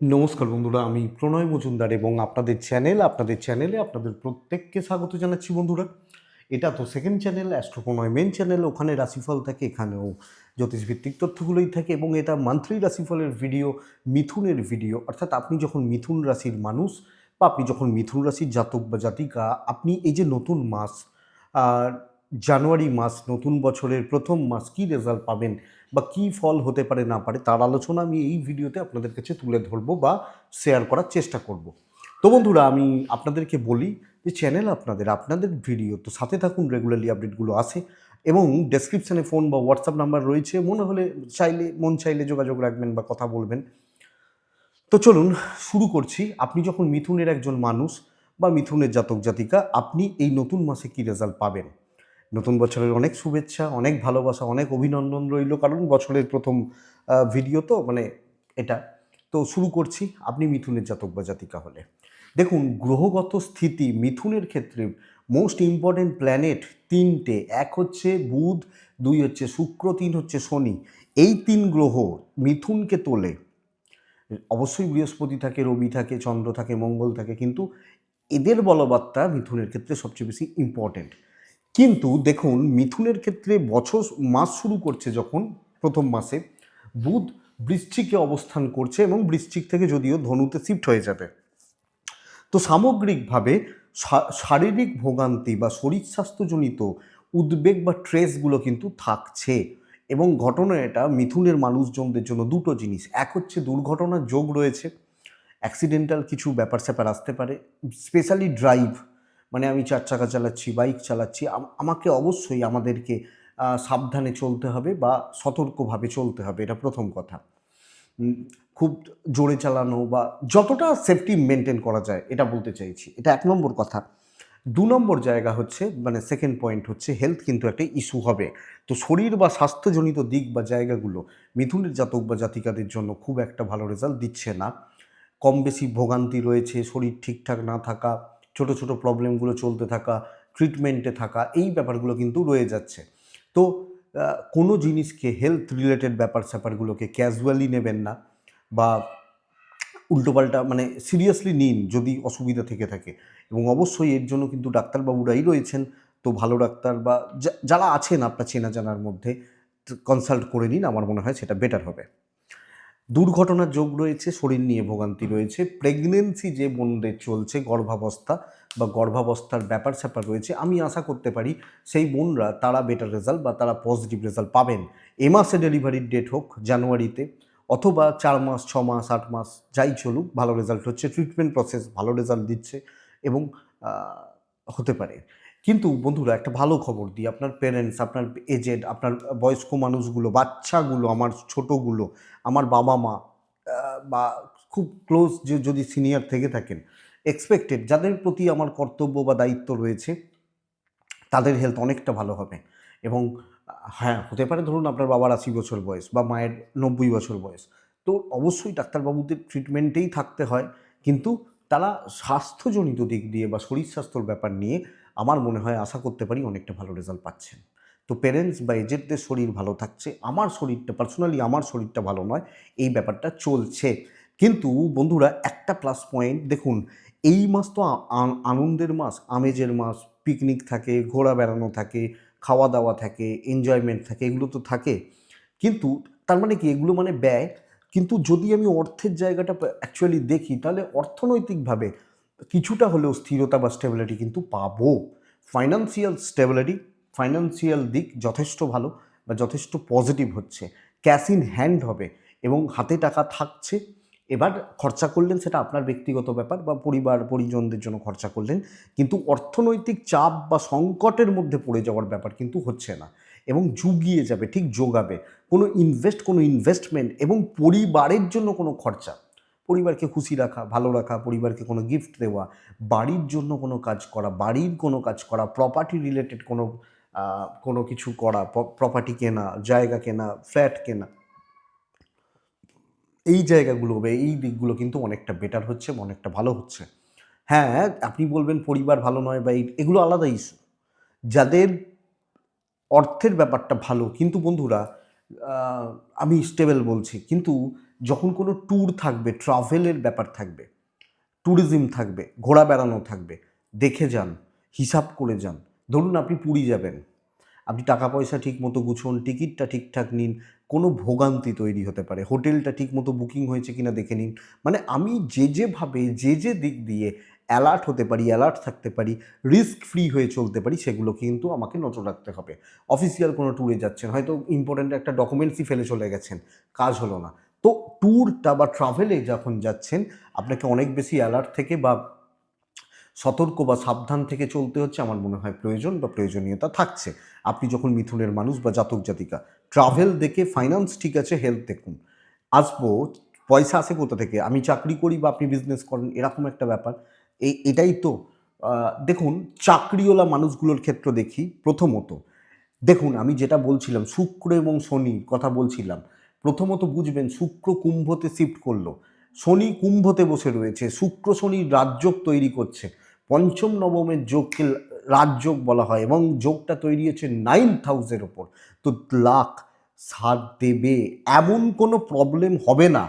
নমস্কার বন্ধুরা, আমি প্রণয় মজুমদার এবং আপনাদের চ্যানেল, আপনাদের চ্যানেলে আপনাদের প্রত্যেককে স্বাগত জানাচ্ছি বন্ধুরা। এটা তো second channel astro Pranay main channel ওখানে রাশিফল থাকে, এখানেও জ্যোতিষভিত্তিক তথ্যগুলোই থাকে এবং এটা মান্থলি রাশিফলের ভিডিও মিথুনের ভিডিও অর্থাৎ আপনি যখন মিথুন রাশির মানুষ বা আপনি যখন মিথুন রাশির জাতক বা জাতিকা, আপনি এই যে নতুন মাস জানুয়ারি মাস, নতুন বছরের প্রথম মাস কী রেজাল্ট পাবেন বা কী ফল হতে পারে না পারে তার আলোচনা আমি এই ভিডিওতে আপনাদের কাছে তুলে ধরবো বা শেয়ার করার চেষ্টা করব। তো বন্ধুরা, আমি আপনাদেরকে বলি যে চ্যানেল আপনাদের আপনাদের ভিডিও তো সাথে থাকুন রেগুলারলি আপডেটগুলো আসে এবং ডেসক্রিপশানে ফোন বা হোয়াটসঅ্যাপ নাম্বার রয়েছে, মনে হলে চাইলে, মন চাইলে যোগাযোগ রাখবেন বা কথা বলবেন। তো চলুন শুরু করছি। আপনি যখন মিথুনের একজন মানুষ বা মিথুনের জাতক জাতিকা, আপনি এই নতুন মাসে কী রেজাল্ট পাবেন? নতুন বছরের অনেক শুভেচ্ছা, অনেক ভালোবাসা, অনেক অভিনন্দন রইল কারণ বছরের প্রথম ভিডিও তো মানে এটা। তো শুরু করছি আপনি মিথুনের জাতক বা জাতিকা হলে। দেখুন, গ্রহগত স্থিতি মিথুনের ক্ষেত্রে মোস্ট ইম্পর্টেন্ট প্ল্যানেট তিনটে। এক হচ্ছে বুধ, দুই হচ্ছে শুক্র, তিন হচ্ছে শনি। এই তিন গ্রহ মিথুনকে তোলে। অবশ্যই বৃহস্পতি থাকে, রবি থাকে, চন্দ্র থাকে, মঙ্গল থাকে, কিন্তু এদের বলবার্তা মিথুনের ক্ষেত্রে সবচেয়ে বেশি ইম্পর্টেন্ট কিন্তু দেখুন, মিথুনের ক্ষেত্রে বছর, মাস শুরু করছে যখন প্রথম মাসে। বুধ বৃশ্চিকে অবস্থান করছে এবং বৃশ্চিক থেকে যদিও ধনুতে শিফট হয়ে যাবে। তো সামগ্রিকভাবে শারীরিক ভোগান্তি বা শরীর স্বাস্থ্যজনিত উদ্বেগ বা ট্রেসগুলো কিন্তু থাকছে এবং ঘটনা এটা, মিথুনের মানুষজনদের জন্য দুটো জিনিস। এক হচ্ছে দুর্ঘটনার যোগ রয়েছে অ্যাক্সিডেন্টাল কিছু ব্যাপার স্যাপার আসতে পারে স্পেশালি ড্রাইভ মানে আমি চার চাকা চালাচ্ছি, বাইক চালাচ্ছি, আম- আমাকে অবশ্যই আমাদেরকে সাবধানে চলতে হবে বা সতর্কভাবে চলতে হবে, এটা প্রথম কথা। খুব জোরে চালানো বা যতটা সেফটি মেনটেন করা যায়, এটা বলতে চাইছি। এটা এক নম্বর কথা। দু নম্বর জায়গা হচ্ছে মানে সেকেন্ড পয়েন্ট হচ্ছে হেলথ কিন্তু একটা ইস্যু হবে। তো শরীর বা স্বাস্থ্যজনিত দিক বা জায়গাগুলো, মিথুনের জাতক বা জাতিকাদের জন্য খুব একটা ভালো রেজাল্ট দিচ্ছে না। কম বেশি ভোগান্তি রয়েছে, শরীর ঠিকঠাক না থাকা ছোট ছোট প্রবলেমগুলো চলতে থাকা ট্রিটমেন্টে থাকা, এই ব্যাপারগুলো কিন্তু রয়ে যাচ্ছে। তো কোনো জিনিসকে হেলথ রিলেটেড ব্যাপার স্যাপারগুলোকে ক্যাজুয়ালি নেবেন না বা উল্টোপাল্টা মানে সিরিয়াসলি নিন যদি অসুবিধা থেকে থাকে। এবং অবশ্যই এর জন্য কিন্তু ডাক্তারবাবুরাই রয়েছেন। তো ভালো ডাক্তার বা যারা আছেন আপনার চেনা জানার মধ্যে কনসাল্ট করে নিন। আমার মনে হয় সেটা বেটার হবে। দুর্ঘটনার যোগ রয়েছে, শরীর নিয়ে ভোগান্তি রয়েছে প্রেগনেন্সি যে বোনদের চলছে, গর্ভাবস্থা বা গর্ভাবস্থার ব্যাপার স্যাপার রয়েছে, আমি আশা করতে পারি সেই বোনরা তারা বেটার রেজাল্ট বা তারা পজিটিভ রেজাল্ট পাবেন। এ মাসে ডেলিভারির ডেট হোক, জানুয়ারিতে, অথবা চার মাস, ছ মাস, আট মাস, যাই চলুক, ভালো রেজাল্ট হচ্ছে ট্রিটমেন্ট প্রসেস ভালো রেজাল্ট দিচ্ছে এবং হতে পারে। কিন্তু বন্ধুরা, একটা ভালো খবর দিই। আপনার পেরেন্টস আপনার এজেড আপনার বয়স্ক মানুষগুলো, বাচ্চাগুলো, আমার ছোটোগুলো, আমার বাবা মা বা খুব ক্লোজ যে যদি সিনিয়র থেকে থাকেন এক্সপেক্টেড যাদের প্রতি আমার কর্তব্য বা দায়িত্ব রয়েছে, তাদের হেলথ অনেকটা ভালো হবে। এবং হ্যাঁ হতে পারে ধরুন আপনার বাবার আশি বছর বয়স বা মায়ের নব্বই বছর বয়স। তো অবশ্যই ডাক্তারবাবুদের ট্রিটমেন্টেই থাকতে হয়। কিন্তু তারা স্বাস্থ্যজনিত দিক দিয়ে বা শরীর স্বাস্থ্যর ব্যাপার নিয়ে আমার মনে হয় আশা করতে পারি অনেকটা ভালো রেজাল্ট পাচ্ছেন। তো প্যারেন্টস বা এজেন্টদের শরীর ভালো থাকছে, আমার শরীরটা পার্সোনালি আমার শরীরটা ভালো নয়, এই ব্যাপারটা চলছে। কিন্তু বন্ধুরা, একটা প্লাস পয়েন্ট দেখুন, এই মাস তো আনন্দের মাস, আমেজের মাস পিকনিক থাকে, ঘোরা বেড়ানো থাকে খাওয়া দাওয়া থাকে এনজয়মেন্ট থাকে, এগুলো তো থাকে। কিন্তু তার মানে কি, এগুলো মানে ব্যয়। কিন্তু যদি আমি অর্থের জায়গাটা অ্যাকচুয়ালি দেখি, তাহলে অর্থনৈতিকভাবে কিছুটা হলেও স্থিরতা বা স্টেবিলিটি কিন্তু পাবো। ফাইন্যান্সিয়াল স্টেবিলিটি ফাইন্যান্সিয়াল দিক যথেষ্ট ভালো বা যথেষ্ট পজিটিভ হচ্ছে। ক্যাশ ইন হ্যান্ড হবে এবং হাতে টাকা থাকছে। এবার খরচা করলেন সেটা আপনার ব্যক্তিগত ব্যাপার বা পরিবার, পরিজনদের জন্য খরচা করলেন। কিন্তু অর্থনৈতিক চাপ বা সংকটের মধ্যে পড়ে যাওয়ার ব্যাপার কিন্তু হচ্ছে না এবং জুগিয়ে যাবে, ঠিক যোগাবে কোনো ইনভেস্ট কোনো ইনভেস্টমেন্ট এবং পরিবারের জন্য কোনো খরচা। পরিবারকে খুশি রাখা, ভালো রাখা, পরিবারকে কোনো গিফট দেওয়া, বাড়ির জন্য কোনো কাজ করা, বাড়ির কোনো কাজ করা প্রপার্টি রিলেটেড কোনো কোনো কিছু করা প্রপার্টি কেনা, জায়গা কেনা ফ্ল্যাট কেনা, এই জায়গাগুলো, এই দিকগুলো কিন্তু অনেকটা বেটার হচ্ছে অনেকটা ভালো হচ্ছে। হ্যাঁ আপনি বলবেন পরিবার ভালো নয় বা এগুলো আলাদা ইস্যু যাদের অর্থের ব্যাপারটা ভালো, কিন্তু বন্ধুরা আমি স্টেবল বলছি, কিন্তু যখন কোনো ট্যুর থাকবে ট্রাভেলের ব্যাপার থাকবে ট্যুরিজম থাকবে ঘোরা বেড়ানো থাকবে, দেখে যান, হিসাব করে যান। ধরুন আপনি পুরী যাবেন, আপনি টাকা পয়সা ঠিক মতো গুছুন, টিকিটটা ঠিকঠাক নিন, কোনো ভোগান্তি তৈরি হতে পারে, হোটেলটা ঠিক মতো বুকিং হয়েছে কিনা দেখে নিন। মানে আমি যে যেভাবে যে যে দিক দিয়ে অ্যালার্ট হতে পারি অ্যালার্ট থাকতে পারি রিস্ক ফ্রি হয়ে চলতে পারি, সেগুলো কিন্তু আমাকে নজর রাখতে হবে। অফিসিয়াল কোনো ট্যুরে যাচ্ছেন, হয়তো ইম্পর্ট্যান্ট একটা ডকুমেন্টসই ফেলে চলে গেছেন, কাজ হলো না। তো ট্যুরটা বা ট্রাভেলে যখন যাচ্ছেন, আপনাকে অনেক বেশি অ্যালার্ট থেকে বা সতর্ক বা সাবধান থেকে চলতে হচ্ছে আমার মনে হয় প্রয়োজন বা প্রয়োজনীয়তা থাকছে। আপনি যখন মিথুনের মানুষ বা জাতক জাতিকা ট্রাভেল দেখে ফাইন্যান্স ঠিক আছে হেলথ দেখুন। আসব, পয়সা আসে কোথা থেকে? আমি চাকরি করি বা আপনি বিজনেস করেন, এরকম একটা ব্যাপার। এই এটাই তো। দেখুন, চাকরিওয়ালা মানুষগুলোর ক্ষেত্র দেখি প্রথমত। দেখুন, আমি যেটা বলছিলাম, শুক্র এবং শনি কথা বলছিলাম। প্রথমত বুঝবেন শুক্র কুম্ভতে শিফট করল। শনি কুম্ভতে বসে রয়েছে, শুক্র শনি রাজযোগ তৈরি করছে। পঞ্চম, নবমের যোগকে রাজযোগ বলা হয় এবং যোগটা তৈরি হচ্ছে নাইন হাউসের ওপর। তো লাখ সাথ দেবে, এমন কোনো প্রবলেম হবে না।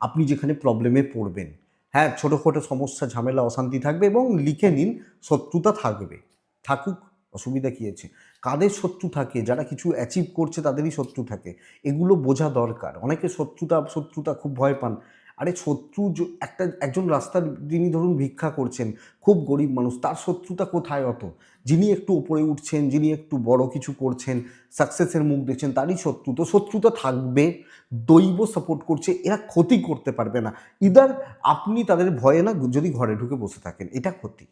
আপনি যেখানে প্রবলেমে পড়বেন। হ্যাঁ ছোটোখাটো সমস্যা, ঝামেলা, অশান্তি থাকবে এবং লিখে নিন, শত্রুতা থাকবে। থাকুক, অসুবিধা কী আছে? কাদের শত্রু থাকে, যারা কিছু অ্যাচিভ করছে তাদেরই শত্রু থাকে, এগুলো বোঝা দরকার। অনেকে শত্রুতা শত্রুতা খুব ভয় পান। আরে শত্রু একটা, একজন রাস্তার যিনি ধরুন ভিক্ষা করছেন, খুব গরিব মানুষ, তার শত্রুতা কোথায় অত? যিনি একটু উপরে উঠছেন, যিনি একটু বড় কিছু করছেন সাকসেসের মুখ দেখছেন, তারই শত্রু। তো শত্রুতা থাকবে, দৈব সাপোর্ট করছে, এরা ক্ষতি করতে পারবে না। ইদার আপনি তাদের ভয়ে না, যদি ঘরে ঢুকে বসে থাকেন, এটা ক্ষতি।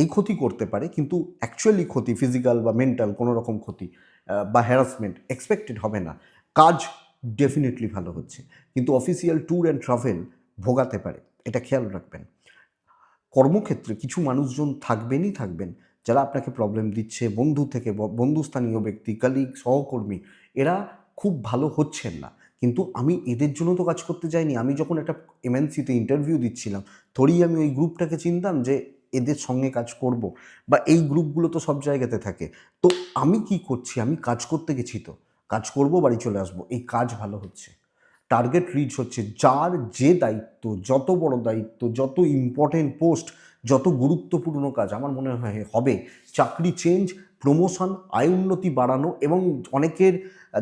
এই ক্ষতি করতে পারে, কিন্তু অ্যাকচুয়ালি ক্ষতি ফিজিক্যাল বা মেন্টাল কোনো রকম ক্ষতি বা হ্যারাসমেন্ট এক্সপেক্টেড হবে না। কাজ ডেফিনেটলি ভালো হচ্ছে, কিন্তু অফিসিয়াল ট্যুর অ্যান্ড ট্রাভেল ভোগাতে পারে, এটা খেয়াল রাখবেন। কর্মক্ষেত্রে কিছু মানুষজন থাকবেনই থাকবেন, যারা আপনাকে প্রবলেম দিচ্ছে, বন্ধু থেকে বন্ধুস্থানীয় ব্যক্তি কালিগ সহকর্মী, এরা খুব ভালো হচ্ছেন না। কিন্তু আমি এদের জন্য তো কাজ করতে যাইনি। আমি যখন একটা এমএনসিতে ইন্টারভিউ দিচ্ছিলাম থোড়ি আমি ওই গ্রুপটাকে চিনতাম যে এদের সঙ্গে কাজ করব বা এই গ্রুপগুলো তো সব জায়গাতে থাকে। তো আমি কি করছি? আমি কাজ করতে গেছি তো। কাজ করব, বাড়ি চলে আসব। এই কাজ ভালো হচ্ছে। টার্গেট রিচ হচ্ছে। যার যে দায়িত্ব, যত বড় দায়িত্ব, যত ইম্পর্টেন্ট পোস্ট যত গুরুত্বপূর্ণ কাজ, আমার মনে হয় হবে। চাকরি চেঞ্জ প্রমোশন আয় উন্নতি বাড়ানো এবং অনেকের,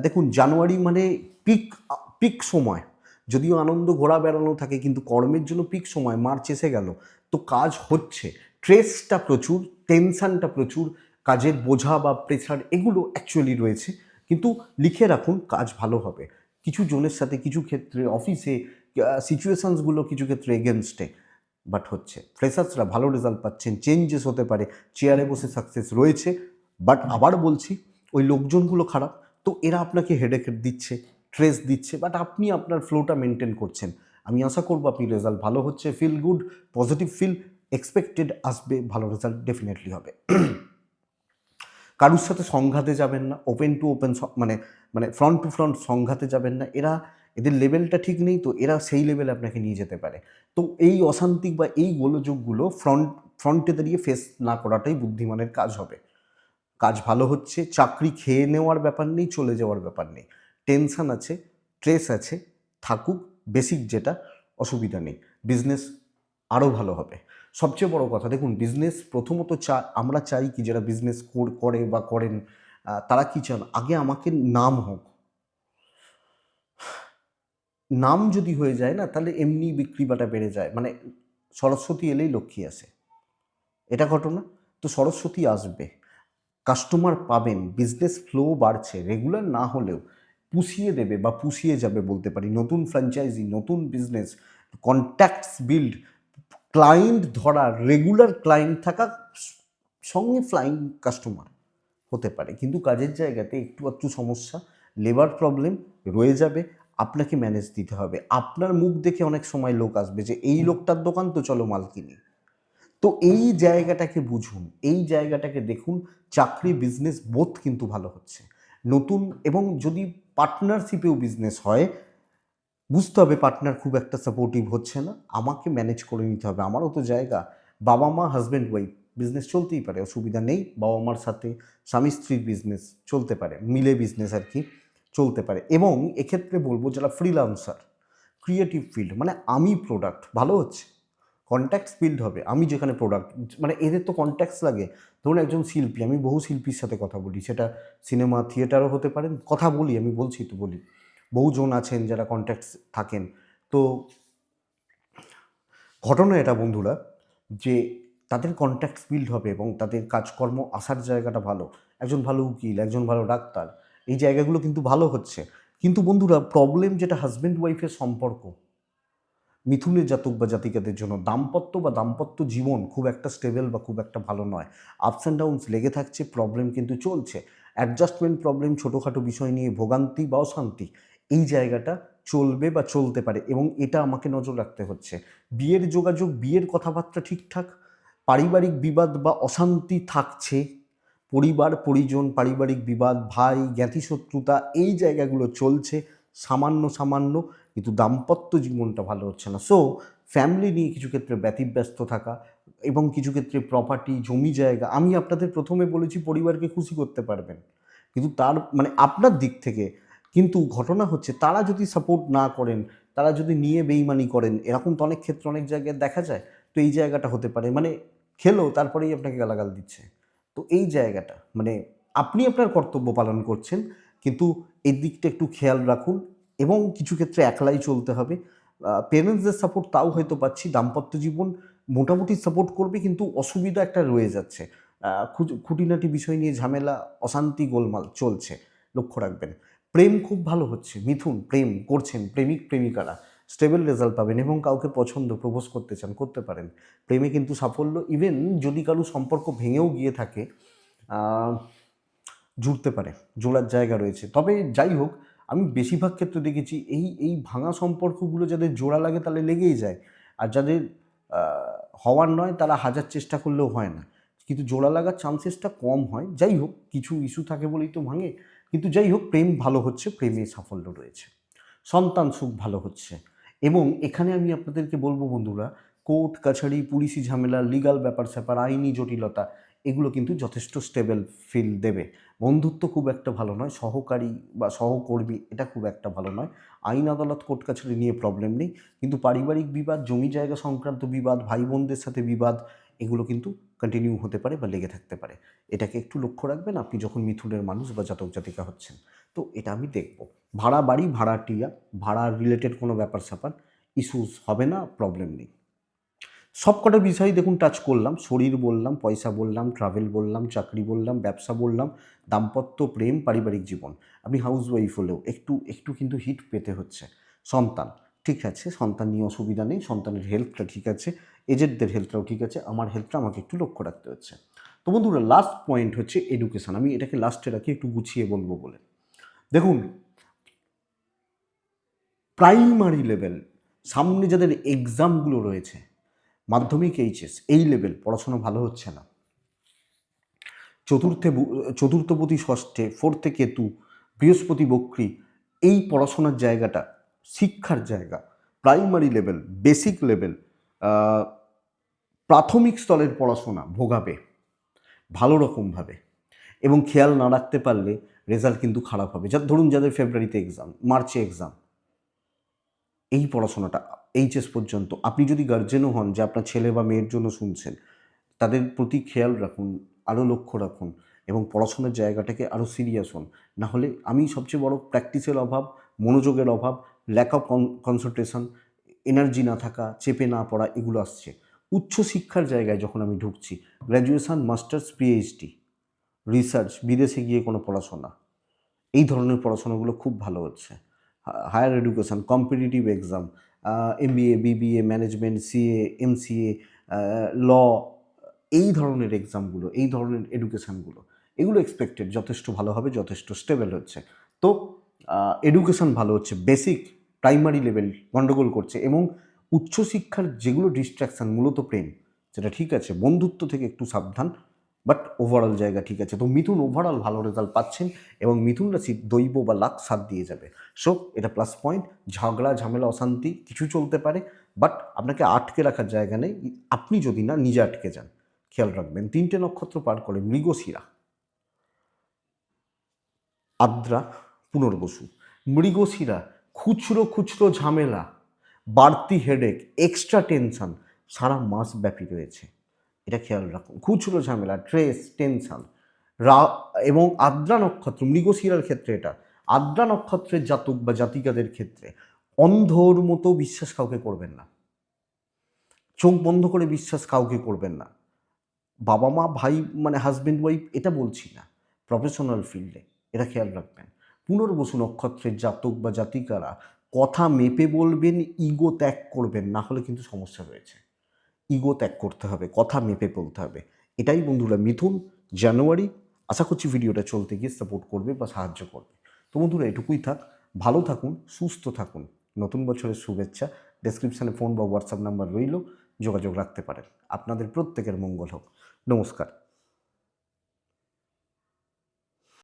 দেখুন, জানুয়ারি মানে পিক পিক সময়। যদিও আনন্দ ঘোরা বেড়ানো থাকে, কিন্তু কর্মের জন্য পিক সময়, মার্চ এসে গেল। তো কাজ হচ্ছে। স্ট্রেসটা প্রচুর টেনশানটা প্রচুর, কাজের বোঝা বা প্রেশার এগুলো অ্যাকচুয়ালি রয়েছে। কিন্তু লিখে রাখুন, কাজ ভালো হবে। কিছু জনের সাথে কিছু ক্ষেত্রে অফিসে সিচুয়েশানসগুলো কিছু ক্ষেত্রে এগেনস্টে বাট হচ্ছে। ফ্রেশার্সরা ভালো রেজাল্ট পাচ্ছেন চেঞ্জেস হতে পারে চেয়ারে বসে সাকসেস রয়েছে বাট আবার বলছি, ওই লোকজনগুলো খারাপ, তো এরা আপনাকে হেডেক দিচ্ছে স্ট্রেস দিচ্ছে বাট আপনি আপনার ফ্লোটা মেনটেন করছেন। আমি আশা করব আপনি রেজাল্ট ভালো হচ্ছে feel good positive feel expected আসবে, ভালো রেজাল্ট ডেফিনেটলি হবে। কারুর সাথে সংঘাতে যাবেন না ওপেন টু ওপেন মানে মানে ফ্রন্ট টু ফ্রন্ট সংঘাতে যাবেন না। এরা, এদের লেভেলটা ঠিক নেই, তো এরা সেই লেভেলে আপনাকে নিয়ে যেতে পারে। তো এই অশান্তি বা এই গোলযোগগুলো ফ্রন্ট ফ্রন্টে দাঁড়িয়ে ফেস না করাটাই বুদ্ধিমানের কাজ হবে। কাজ ভালো হচ্ছে, চাকরি খেয়ে নেওয়ার ব্যাপার নেই, চলে যাওয়ার ব্যাপার নেই। টেনশন আছে স্ট্রেস আছে, থাকুক বেসিক যেটা, অসুবিধা নেই। বিজনেস আরও ভালো হবে। সবচেয়ে বড় কথা, দেখুন, বিজনেস প্রথমত চা, আমরা চাই কি যারা বিজনেস করে বা করেন তারা কি চান? আগে আমাকে নাম হোক। নাম যদি হয়ে যায় না, তাহলে এমনি বিক্রি বাটা বেড়ে যায়। মানে সরস্বতী এলেই লক্ষ্মী আসে। এটা ঘটনা? তো সরস্বতী আসবে। কাস্টমার পাবেন, বিজনেস ফ্লো বাড়ছে। রেগুলার না হলেও পুষিয়ে দেবে বা পুষিয়ে যাবে বলতে পারি। নতুন ফ্র্যাঞ্চাইজি নতুন বিজনেস কন্ট্যাক্টস বিল্ড ক্লায়েন্ট ধরা রেগুলার ক্লায়েন্ট থাকা, সঙ্গে ফ্লাইং কাস্টমার হতে পারে। কিন্তু কাজের জায়গাতে একটু একটু সমস্যা লেবার প্রবলেম রয়ে যাবে, আপনাকে ম্যানেজ দিতে হবে। আপনার মুখ দেখে অনেক সময় লোক আসবে যে, এই লোকটার দোকান তো চলো মাল কিনি। তো এই জায়গাটাকে বুঝুন, এই জায়গাটাকে দেখুন, চাকরি বিজনেস বোধ কিন্তু ভালো হচ্ছে। নতুন এবং যদি পার্টনারশিপেও বিজনেস হয়। বুঝতে হবে পার্টনার খুব একটা সাপোর্টিভ হচ্ছে না। আমাকে ম্যানেজ করে নিতে হবে। আমারও তো জায়গা। বাবা মা হাজব্যান্ড ওয়াইফ বিজনেস চলতেই পারে, অসুবিধা নেই। বাবা মার সাথে স্বামী স্ত্রীর বিজনেস চলতে পারে, মিলে বিজনেস আর কি চলতে পারে। এবং এক্ষেত্রে বলব যারা ফ্রিলান্সার ক্রিয়েটিভ ফিল্ড মানে আমি প্রোডাক্ট ভালো হচ্ছে? কন্ট্যাক্টস বিল্ড হবে। আমি যেখানে প্রোডাক্ট মানে এদের তো কন্ট্যাক্টস লাগে। ধরুন একজন শিল্পী, আমি বহু শিল্পীর সাথে কথা বলি। সেটা সিনেমা থিয়েটারও হতে পারেন কথা বলি, আমি বলছি তো বলি। বহুজন আছেন যারা কন্ট্যাক্টস থাকেন। তো ঘটনা এটা বন্ধুরা, যে তাদের কন্ট্যাক্টস বিল্ড হবে এবং তাদের কাজকর্ম আসার জায়গাটা ভালো। একজন ভালো উকিল, একজন ভালো ডাক্তার, এই জায়গাগুলো কিন্তু ভালো হচ্ছে। কিন্তু বন্ধুরা প্রবলেম যেটা হাজব্যান্ড ওয়াইফের সম্পর্ক মিথুনের জাতক বা জাতিকাদের জন্য দাম্পত্য বা দাম্পত্য জীবন খুব একটা স্টেবল বা খুব একটা ভালো নয়। আপস অ্যান্ড ডাউনস লেগে থাকছে প্রবলেম কিন্তু চলছে। অ্যাডজাস্টমেন্ট প্রবলেম ছোটোখাটো বিষয় নিয়ে ভোগান্তি বা অশান্তি, এই জায়গাটা চলবে বা চলতে পারে এবং এটা আমাকে নজর রাখতে হচ্ছে। বিয়ের যোগাযোগ, বিয়ের কথাবার্তা ঠিকঠাক, পারিবারিক বিবাদ বা অশান্তি থাকছে, পরিবার, পরিজন, পারিবারিক বিবাদ, ভাই, জ্ঞাতিশত্রুতা, এই জায়গাগুলো চলছে। সামান্য সামান্য কিন্তু দাম্পত্য জীবনটা ভালো হচ্ছে না। সো ফ্যামিলি নিয়ে কিছু ক্ষেত্রে ব্যতিব্যস্ত থাকা এবং কিছু ক্ষেত্রে প্রপার্টি জমি জায়গা, আমি আপনাদের প্রথমে বলেছি পরিবারকে খুশি করতে পারবেন। কিন্তু তার মানে আপনার দিক থেকে কিন্তু ঘটনা হচ্ছে তারা যদি সাপোর্ট না করেন, তারা যদি নিয়ে বেইমানি করেন, এরকম তো অনেক ক্ষেত্রে অনেক জায়গায় দেখা যায়। তো এই জায়গাটা হতে পারে। মানে খেলো, তারপরেই আপনাকে গালাগাল দিচ্ছে। তো এই জায়গাটা মানে আপনি আপনার কর্তব্য পালন করছেন। কিন্তু এই দিকটা একটু খেয়াল রাখুন এবং কিছু ক্ষেত্রে একলাই চলতে হবে। পেরেন্টসদের সাপোর্ট তাও হয়তো পাচ্ছি, দাম্পত্য জীবন মোটামুটি সাপোর্ট করবে কিন্তু অসুবিধা একটা রয়ে যাচ্ছে। খুঁটিনাটি বিষয় নিয়ে ঝামেলা, অশান্তি গোলমাল চলছে, লক্ষ্য রাখবেন। প্রেম খুব ভালো হচ্ছে, মিথুন প্রেম করছেন প্রেমিক প্রেমিকারা। স্টেবল রেজাল্ট পাবেন এবং কাউকে পছন্দ, প্রপোজ করতে চান, করতে পারেন। প্রেমে কিন্তু সাফল্য ইভেন যদি কারও সম্পর্ক ভেঙেও গিয়ে থাকে জুড়তে পারে, জোড়ার জায়গা রয়েছে। তবে যাই হোক, আমি বেশিরভাগ ক্ষেত্রে দেখেছি এই এই ভাঙা সম্পর্কগুলো যাদের জোড়া লাগে তাহলে লেগেই যায়। আর যাদের হওয়ার নয় তারা হাজার চেষ্টা করলেও হয় না। কিন্তু জোড়া লাগার চান্সেসটা কম হয়। যাই হোক, কিছু ইস্যু থাকে বলেই তো ভাঙে। কিন্তু যাই হোক, প্রেম ভালো হচ্ছে, প্রেমে সাফল্য রয়েছে। সন্তান সুখ ভালো হচ্ছে। এবং এখানে আমি আপনাদেরকে বলব বন্ধুরা, কোর্ট কাছারি পুলিশি ঝামেলা লিগাল ব্যাপার স্যাপার আইনি জটিলতা এগুলো কিন্তু যথেষ্ট স্টেবল ফিল দেবে। বন্ধুত্ব খুব একটা ভালো নয়, সহকারী বা সহকর্মী এটা খুব একটা ভালো নয়। আইন আদালত কোর্ট কাছারি নিয়ে প্রবলেম নেই, কিন্তু পারিবারিক বিবাদ, জমি জায়গা সংক্রান্ত বিবাদ ভাই বোনদের সাথে বিবাদ, এগুলো কিন্তু কন্টিনিউ হতে পারে বা লেগে থাকতে পারে। এটাকে একটু লক্ষ্য রাখবেন আপনি যখন মিথুনের মানুষ বা জাতক জাতিকা হচ্ছেন। তো এটা আমি দেখব। ভাড়া বাড়ি ভাড়াটিয়া ভাড়া রিলেটেড কোনো ব্যাপার স্যাপার ইস্যুস হবে না প্রবলেম নেই। সবকটা বিষয় দেখুন টাচ করলাম। শরীর বললাম, পয়সা বললাম ট্রাভেল বললাম, চাকরি বললাম, ব্যবসা বললাম, দাম্পত্য, প্রেম, পারিবারিক জীবন। আপনি হাউস ওয়াইফ হলেও একটু একটু কিন্তু হিট পেতে হচ্ছে। সন্তান, ঠিক আছে, সন্তান নিয়ে অসুবিধা নেই, সন্তানের হেলথটা ঠিক আছে এজেডদের হেলথটাও ঠিক আছে, আমার হেলথটা আমাকে একটু লক্ষ্য রাখতে হচ্ছে। তো বন্ধুরা লাস্ট পয়েন্ট হচ্ছে এডুকেশন আমি এটাকে লাস্টে রাখি, একটু গুছিয়ে বলব বলে। দেখুন প্রাইমারি লেভেল সামনে যাদের এক্সামগুলো রয়েছে মাধ্যমিক এইচএস, এই লেভেল পড়াশোনা ভালো হচ্ছে না। চতুর্থে চতুর্থপতি, ষষ্ঠে ফোর্থে কেতু, বৃহস্পতি, বক্রী, এই পড়াশোনার জায়গাটা, শিক্ষার জায়গা প্রাইমারি লেভেল বেসিক লেভেল প্রাথমিক স্তরের পড়াশোনা ভোগাবে, ভালো রকমভাবে এবং খেয়াল না রাখতে পারলে রেজাল্ট কিন্তু খারাপ হবে। যা, ধরুন যাদের ফেব্রুয়ারিতে এক্সাম মার্চে এক্সাম এই পড়াশোনাটা এইচএস পর্যন্ত, আপনি যদি গার্জেনও হন যে আপনার ছেলে বা মেয়ের জন্য শুনছেন, তাদের প্রতি খেয়াল রাখুন, আরও লক্ষ্য রাখুন এবং পড়াশোনার জায়গাটাকে আরও সিরিয়াস হন। না হলে আমি সবচেয়ে বড় প্র্যাকটিসের অভাব, মনোযোগের অভাব ল্যাক অফ কনসেন্ট্রেশন এনার্জি না থাকা, চেপে না পড়া, এগুলো আসছে। উচ্চশিক্ষার জায়গায় যখন আমি ঢুকছি গ্র্যাজুয়েশন মাস্টার্স পিএইচডি রিসার্চ বিদেশে গিয়ে কোনো পড়াশোনা, এই ধরনের পড়াশোনাগুলো খুব ভালো হচ্ছে। Higher education competitive exam MBA BBA management CA MCA law এই ধরনের এক্সামগুলো এই ধরনের এডুকেশানগুলো এগুলো এক্সপেক্টেড যথেষ্ট ভালো হবে, যথেষ্ট স্টেবল হচ্ছে। তো এডুকেশন ভালো হচ্ছে বেসিক প্রাইমারি লেভেল গণ্ডগোল করছে এবং উচ্চশিক্ষার যেগুলো ডিস্ট্রাকশান মূলত প্রেম সেটা ঠিক আছে, বন্ধুত্ব থেকে একটু সাবধান বাট ওভারঅল জায়গা ঠিক আছে। তো মিথুন ওভারঅল ভালো রেজাল্ট পাচ্ছেন এবং মিথুন রাশি দৈব বা লাক সাথ দিয়ে যাবে। সো এটা প্লাস পয়েন্ট ঝগড়া, ঝামেলা, অশান্তি কিছু চলতে পারে বাট আপনাকে আটকে রাখার জায়গা নেই। আপনি যদি না, নিজে আটকে যান। খেয়াল রাখবেন। তিনটে নক্ষত্র পার করে মৃগশিরা, আদ্রা, পুনর্বসু। মৃগশিরা, খুচরো খুচরো ঝামেলা, বাড়তি হেডেক এক্সট্রা টেনশন সারা মাস ব্যাপী রয়েছে। এটা খেয়াল রাখুন। খুচরো ঝামেলা স্ট্রেস টেনশন, রা, এবং আদ্রা নক্ষত্র, মৃগশিরার ক্ষেত্রে এটা, আদ্রা নক্ষত্রের জাতক বা জাতিকাদের ক্ষেত্রে অন্ধর মতো বিশ্বাস কাউকে করবেন না। চোখ বন্ধ করে বিশ্বাস কাউকে করবেন না। বাবা মা, ভাই মানে হাজব্যান্ড ওয়াইফ এটা বলছি না। প্রফেশনাল ফিল্ডে এটা খেয়াল রাখবেন। পুনর্বসু নক্ষত্রের জাতক বা জাতিকারা কথা মেপে বলবেন ইগো ত্যাগ করবেন, না হলে কিন্তু সমস্যা রয়েছে। ইগো ত্যাগ করতে হবে, কথা মেপে বলতে হবে। এটাই বন্ধুরা মিথুন জানুয়ারি। আশা করছি ভিডিওটা চলতে গিয়ে সাপোর্ট করবে বা সাহায্য করবে। তো বন্ধুরা এটুকুই থাক, ভালো থাকুন, সুস্থ থাকুন। নতুন বছরের শুভেচ্ছা। ডেসক্রিপশানে ফোন বা হোয়াটসঅ্যাপ নাম্বার রইল, যোগাযোগ রাখতে পারেন। আপনাদের প্রত্যেকের মঙ্গল হোক। নমস্কার।